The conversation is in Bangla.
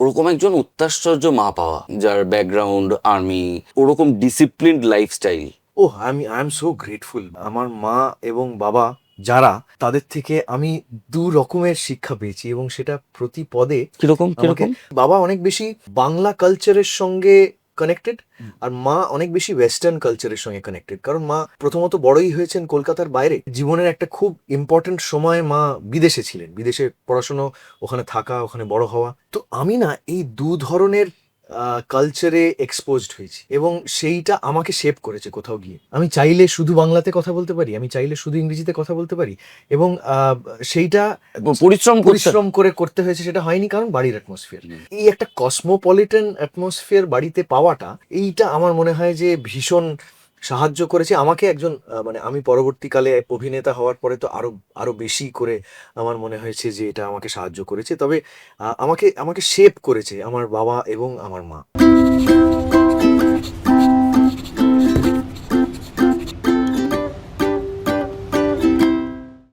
ওরকম একজন অত্যাশ্চর্য মা পাওয়া যার ব্যাকগ্রাউন্ড আর্মি ওরকম ডিসিপ্লিনড লাইফস্টাইল ও আমি আই এম সো গ্রেটফুল আমার মা এবং বাবা যারা তাদের থেকে আমি দু রকমের শিক্ষা পেয়েছি এবং সেটা প্রতি পদে কীরকম কীরকম? বাবা অনেক বেশি বাংলা কালচারের সঙ্গে কানেক্টেড আর মা অনেক বেশি ওয়েস্টার্ন কালচারের সঙ্গে কানেক্টেড কারণ মা প্রথমত বড়ই হয়েছেন কলকাতার বাইরে। জীবনের একটা খুব ইম্পর্টেন্ট সময় মা বিদেশে ছিলেন। বিদেশে পড়াশুনো ওখানে থাকা ওখানে বড় হওয়া। তো আমি না এই দু ধরনের কালচারে এক্সপোজড হয়েছি। এবং সেইটা আমাকে শেপ করেছে কোথাও গিয়ে। আমি চাইলে শুধু বাংলাতে কথা বলতে পারি আমি চাইলে শুধু ইংরেজিতে কথা বলতে পারি এবং আহ, সেইটা পরিশ্রম পরিশ্রম করে করতে হয়েছে সেটা হয়নি কারণ বাড়ির অ্যাটমসফিয়ার এই একটা কসমোপলিটন অ্যাটমসফিয়ার বাড়িতে পাওয়াটা এইটা আমার মনে হয় যে ভীষণ সাহায্য করেছে। আমাকে একজন মানে আমি পরবর্তীকালে অভিনেতা হওয়ার পরে তো আরও আরও বেশি করে আমার মনে হয়েছে যে এটা আমাকে সাহায্য করেছে। তবে আমাকে আমাকে শেপ করেছে আমার বাবা এবং আমার মা।